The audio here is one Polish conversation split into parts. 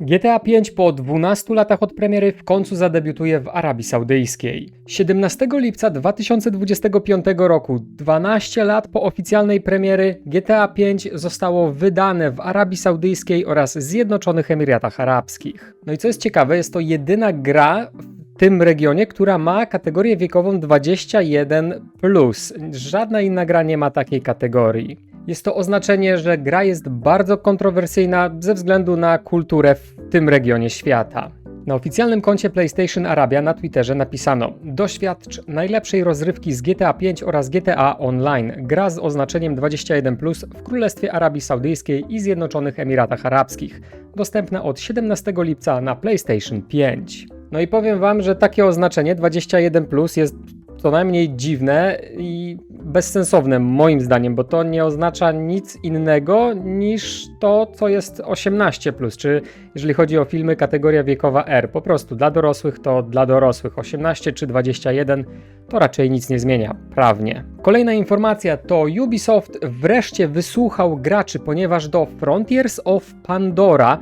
GTA 5 po 12 latach od premiery w końcu zadebiutuje w Arabii Saudyjskiej. 17 lipca 2025 roku, 12 lat po oficjalnej premiery, GTA 5 zostało wydane w Arabii Saudyjskiej oraz Zjednoczonych Emiratach Arabskich. No i co jest ciekawe, jest to jedyna gra w tym regionie, która ma kategorię wiekową 21. Żadna inna gra nie ma takiej kategorii. Jest to oznaczenie, że gra jest bardzo kontrowersyjna ze względu na kulturę w tym regionie świata. Na oficjalnym koncie PlayStation Arabia na Twitterze napisano: Doświadcz najlepszej rozrywki z GTA 5 oraz GTA Online. Gra z oznaczeniem 21 w Królestwie Arabii Saudyjskiej i Zjednoczonych Emiratach Arabskich. Dostępna od 17 lipca na PlayStation 5. No i powiem wam, że takie oznaczenie 21 jest co najmniej dziwne i bezsensowne moim zdaniem, bo to nie oznacza nic innego niż to, co jest 18, czy jeżeli chodzi o filmy kategoria wiekowa R. Po prostu dla dorosłych to dla dorosłych. 18 czy 21 to raczej nic nie zmienia prawnie. Kolejna informacja to Ubisoft wreszcie wysłuchał graczy, ponieważ do Frontiers of Pandora,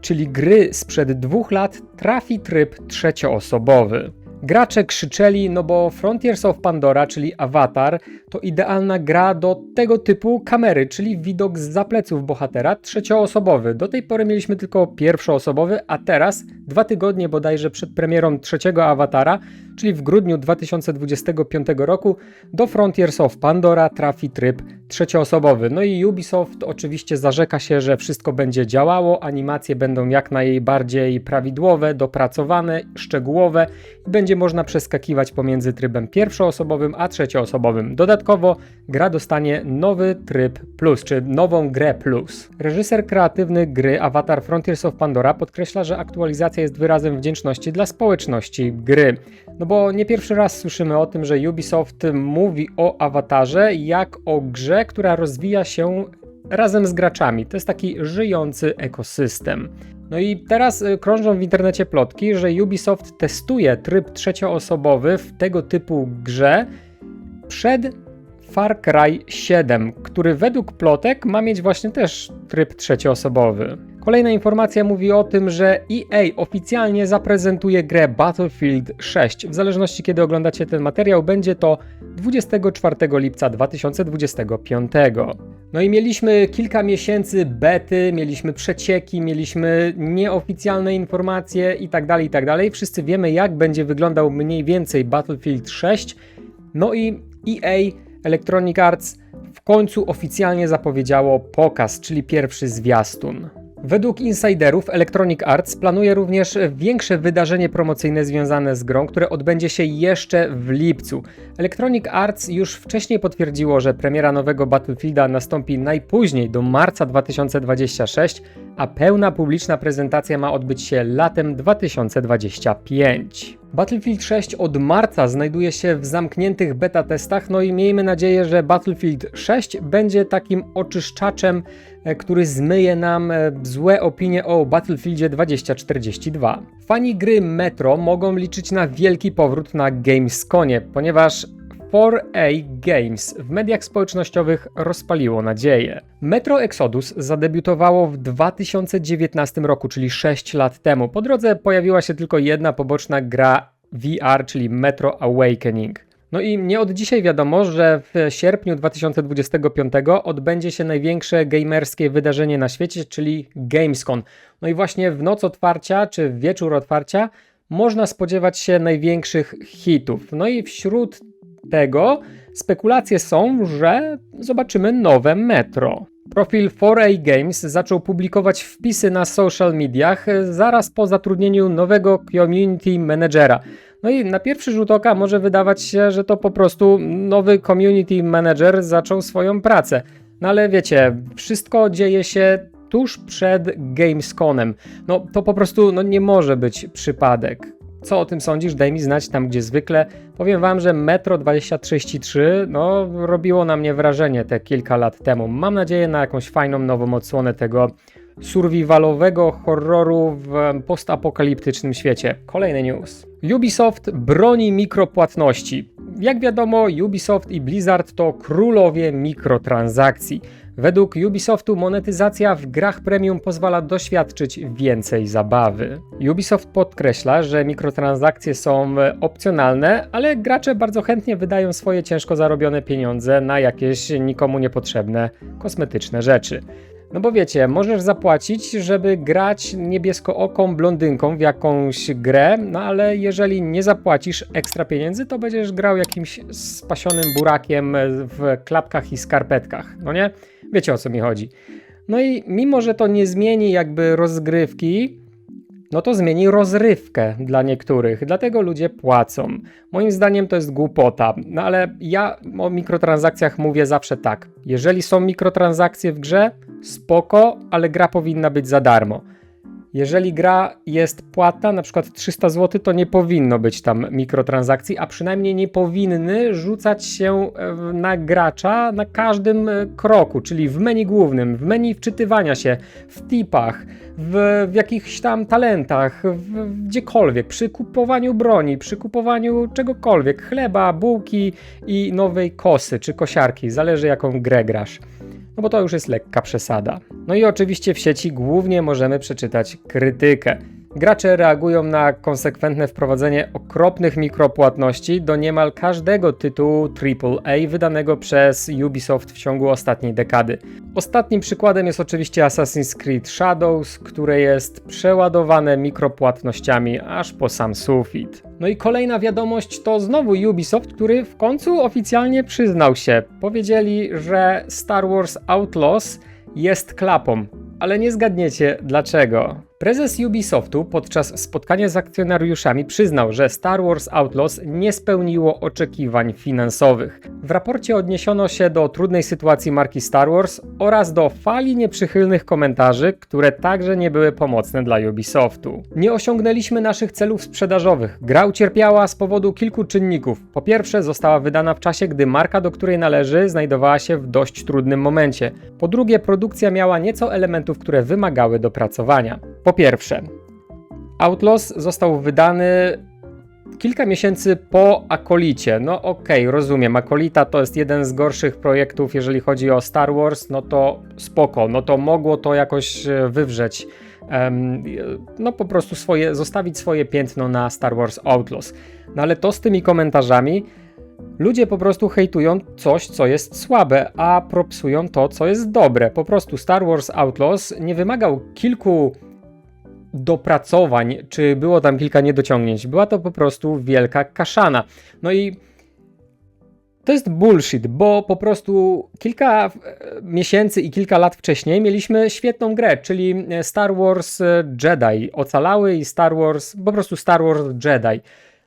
czyli gry sprzed dwóch lat, trafi tryb trzecioosobowy. Gracze krzyczeli, no bo Frontiers of Pandora, czyli Avatar, to idealna gra do tego typu kamery, czyli widok z zapleców bohatera trzecioosobowy. Do tej pory mieliśmy tylko pierwszoosobowy, a teraz, dwa tygodnie bodajże przed premierą trzeciego Awatara, czyli w grudniu 2025 roku, do Frontiers of Pandora trafi tryb trzecioosobowy. No i Ubisoft oczywiście zarzeka się, że wszystko będzie działało, animacje będą jak najbardziej prawidłowe, dopracowane, szczegółowe i będzie można przeskakiwać pomiędzy trybem pierwszoosobowym a trzecioosobowym. Dodatkowo gra dostanie nowy tryb plus, czy nową grę plus. Reżyser kreatywny gry Avatar Frontiers of Pandora podkreśla, że aktualizacja jest wyrazem wdzięczności dla społeczności gry. No bo nie pierwszy raz słyszymy o tym, że Ubisoft mówi o awatarze jak o grze, która rozwija się razem z graczami. To jest taki żyjący ekosystem. No i teraz y, krążą w internecie plotki, że Ubisoft testuje tryb trzecioosobowy w tego typu grze przed Far Cry 7, który według plotek ma mieć właśnie też tryb trzecioosobowy. Kolejna informacja mówi o tym, że EA oficjalnie zaprezentuje grę Battlefield 6. W zależności kiedy oglądacie ten materiał, będzie to 24 lipca 2025. No i mieliśmy kilka miesięcy bety, mieliśmy przecieki, mieliśmy nieoficjalne informacje itd., tak itd. Tak Wszyscy wiemy, jak będzie wyglądał mniej więcej Battlefield 6. No i EA Electronic Arts w końcu oficjalnie zapowiedziało pokaz, czyli pierwszy zwiastun. Według insiderów Electronic Arts planuje również większe wydarzenie promocyjne związane z grą, które odbędzie się jeszcze w lipcu. Electronic Arts już wcześniej potwierdziło, że premiera nowego Battlefielda nastąpi najpóźniej do marca 2026, a pełna publiczna prezentacja ma odbyć się latem 2025. Battlefield 6 od marca znajduje się w zamkniętych beta testach, no i miejmy nadzieję, że Battlefield 6 będzie takim oczyszczaczem, e, który zmyje nam e, złe opinie o Battlefieldzie 2042. Fani gry Metro mogą liczyć na wielki powrót na Gamesconie, ponieważ 4A Games w mediach społecznościowych rozpaliło nadzieję. Metro Exodus zadebiutowało w 2019 roku, czyli 6 lat temu. Po drodze pojawiła się tylko jedna poboczna gra VR, czyli Metro Awakening. No i nie od dzisiaj wiadomo, że w sierpniu 2025 odbędzie się największe gamerskie wydarzenie na świecie, czyli Gamescom. No i właśnie w noc otwarcia, czy w wieczór otwarcia można spodziewać się największych hitów. No i wśród tego spekulacje są, że zobaczymy nowe metro. Profil 4A Games zaczął publikować wpisy na social mediach zaraz po zatrudnieniu nowego community managera. No i na pierwszy rzut oka może wydawać się, że to po prostu nowy community manager zaczął swoją pracę. No ale wiecie, wszystko dzieje się tuż przed Gamesconem. No to po prostu no, nie może być przypadek. Co o tym sądzisz? Daj mi znać tam, gdzie zwykle. Powiem wam, że Metro 2033 no, robiło na mnie wrażenie te kilka lat temu. Mam nadzieję na jakąś fajną nową odsłonę tego survivalowego horroru w postapokaliptycznym świecie. Kolejny news. Ubisoft broni mikropłatności. Jak wiadomo, Ubisoft i Blizzard to królowie mikrotransakcji. Według Ubisoftu monetyzacja w grach premium pozwala doświadczyć więcej zabawy. Ubisoft podkreśla, że mikrotransakcje są opcjonalne, ale gracze bardzo chętnie wydają swoje ciężko zarobione pieniądze na jakieś nikomu niepotrzebne kosmetyczne rzeczy. No bo wiecie, możesz zapłacić, żeby grać niebieskooką blondynką w jakąś grę, no ale jeżeli nie zapłacisz ekstra pieniędzy, to będziesz grał jakimś spasionym burakiem w klapkach i skarpetkach, no nie? Wiecie o co mi chodzi. No i mimo, że to nie zmieni jakby rozgrywki, no to zmieni rozrywkę dla niektórych, dlatego ludzie płacą. Moim zdaniem to jest głupota, no ale ja o mikrotransakcjach mówię zawsze tak. Jeżeli są mikrotransakcje w grze, spoko, ale gra powinna być za darmo. Jeżeli gra jest płatna, na przykład 300 zł, to nie powinno być tam mikrotransakcji, a przynajmniej nie powinny rzucać się e, na gracza na każdym e, kroku, czyli w menu głównym, w menu wczytywania się, w tipach, w, w jakichś tam talentach, w, gdziekolwiek, przy kupowaniu broni, przy kupowaniu czegokolwiek, chleba, bułki i nowej kosy czy kosiarki, zależy jaką grę grasz no bo to już jest lekka przesada. No i oczywiście w sieci głównie możemy przeczytać krytykę. Gracze reagują na konsekwentne wprowadzenie okropnych mikropłatności do niemal każdego tytułu AAA wydanego przez Ubisoft w ciągu ostatniej dekady. Ostatnim przykładem jest oczywiście Assassin's Creed Shadows, które jest przeładowane mikropłatnościami aż po sam sufit. No i kolejna wiadomość to znowu Ubisoft, który w końcu oficjalnie przyznał się. Powiedzieli, że Star Wars Outlaws jest klapą, ale nie zgadniecie dlaczego. Prezes Ubisoftu podczas spotkania z akcjonariuszami przyznał, że Star Wars Outlaws nie spełniło oczekiwań finansowych. W raporcie odniesiono się do trudnej sytuacji marki Star Wars oraz do fali nieprzychylnych komentarzy, które także nie były pomocne dla Ubisoftu. Nie osiągnęliśmy naszych celów sprzedażowych. Gra ucierpiała z powodu kilku czynników. Po pierwsze, została wydana w czasie, gdy marka, do której należy, znajdowała się w dość trudnym momencie. Po drugie, produkcja miała nieco elementów, które wymagały dopracowania. Po pierwsze, Outlaws został wydany kilka miesięcy po Akolicie. No okej, okay, rozumiem. Akolita to jest jeden z gorszych projektów, jeżeli chodzi o Star Wars, no to spoko, no to mogło to jakoś e, wywrzeć. Um, no po prostu swoje, zostawić swoje piętno na Star Wars Outlaws. No ale to z tymi komentarzami ludzie po prostu hejtują coś, co jest słabe, a propsują to, co jest dobre. Po prostu Star Wars Outlaws nie wymagał kilku dopracowań, czy było tam kilka niedociągnięć. Była to po prostu wielka kaszana. No i to jest bullshit, bo po prostu kilka e, miesięcy i kilka lat wcześniej mieliśmy świetną grę, czyli Star Wars Jedi. Ocalały i Star Wars, po prostu Star Wars Jedi.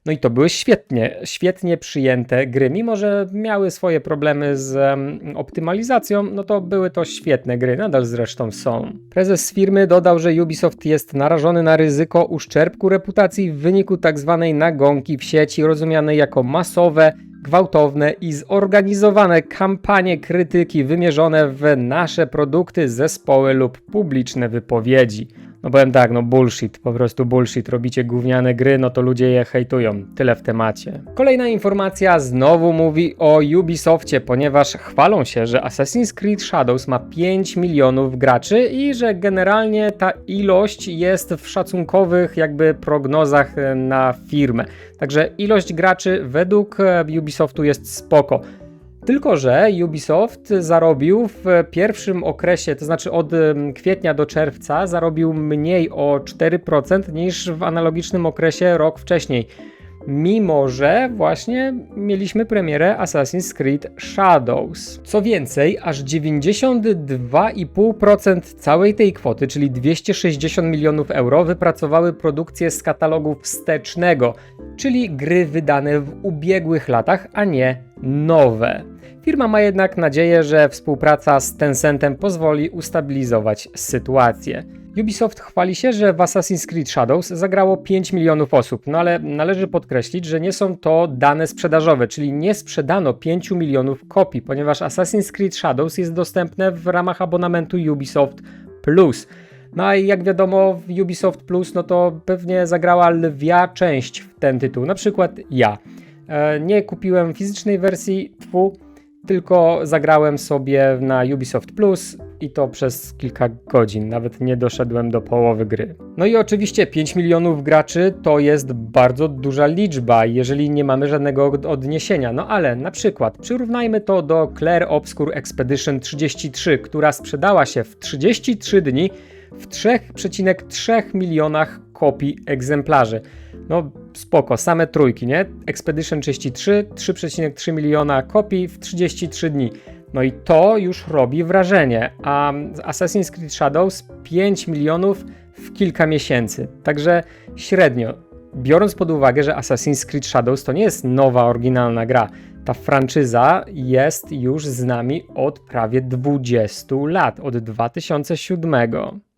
No i to były świetnie, świetnie przyjęte gry. Mimo, że miały swoje problemy z um, optymalizacją, no to były to świetne gry, nadal zresztą są. Prezes firmy dodał, że Ubisoft jest narażony na ryzyko uszczerbku reputacji w wyniku tzw. Tak nagonki w sieci, rozumianej jako masowe, gwałtowne i zorganizowane kampanie krytyki wymierzone w nasze produkty, zespoły lub publiczne wypowiedzi. No powiem tak, no bullshit, po prostu bullshit. Robicie gówniane gry, no to ludzie je hejtują. Tyle w temacie. Kolejna informacja znowu mówi o Ubisoftie, ponieważ chwalą się, że Assassin's Creed Shadows ma 5 milionów graczy i że generalnie ta ilość jest w szacunkowych jakby prognozach na firmę. Także ilość graczy według Ubisoftu jest spoko. Tylko, że Ubisoft zarobił w pierwszym okresie, to znaczy od kwietnia do czerwca, zarobił mniej o 4% niż w analogicznym okresie rok wcześniej. Mimo, że właśnie mieliśmy premierę Assassin's Creed Shadows. Co więcej, aż 92,5% całej tej kwoty, czyli 260 milionów euro, wypracowały produkcje z katalogu wstecznego, czyli gry wydane w ubiegłych latach, a nie nowe. Firma ma jednak nadzieję, że współpraca z Tencentem pozwoli ustabilizować sytuację. Ubisoft chwali się, że w Assassin's Creed Shadows zagrało 5 milionów osób, no ale należy podkreślić, że nie są to dane sprzedażowe, czyli nie sprzedano 5 milionów kopii, ponieważ Assassin's Creed Shadows jest dostępne w ramach abonamentu Ubisoft Plus. No a jak wiadomo, w Ubisoft Plus, no to pewnie zagrała lwia część w ten tytuł, na przykład ja. E, Nie kupiłem fizycznej wersji, tfu, tylko zagrałem sobie na Ubisoft Plus i to przez kilka godzin, nawet nie doszedłem do połowy gry. No i oczywiście 5 milionów graczy to jest bardzo duża liczba, jeżeli nie mamy żadnego od- odniesienia. No ale na przykład przyrównajmy to do Claire Obscure Expedition 33, która sprzedała się w 33 dni w 3,3 milionach kopii egzemplarzy. No spoko, same trójki, nie? Expedition 33, 3,3 miliona kopii w 33 dni. No i to już robi wrażenie, a Assassin's Creed Shadows 5 milionów w kilka miesięcy. Także średnio, biorąc pod uwagę, że Assassin's Creed Shadows to nie jest nowa, oryginalna gra. Ta franczyza jest już z nami od prawie 20 lat, od 2007.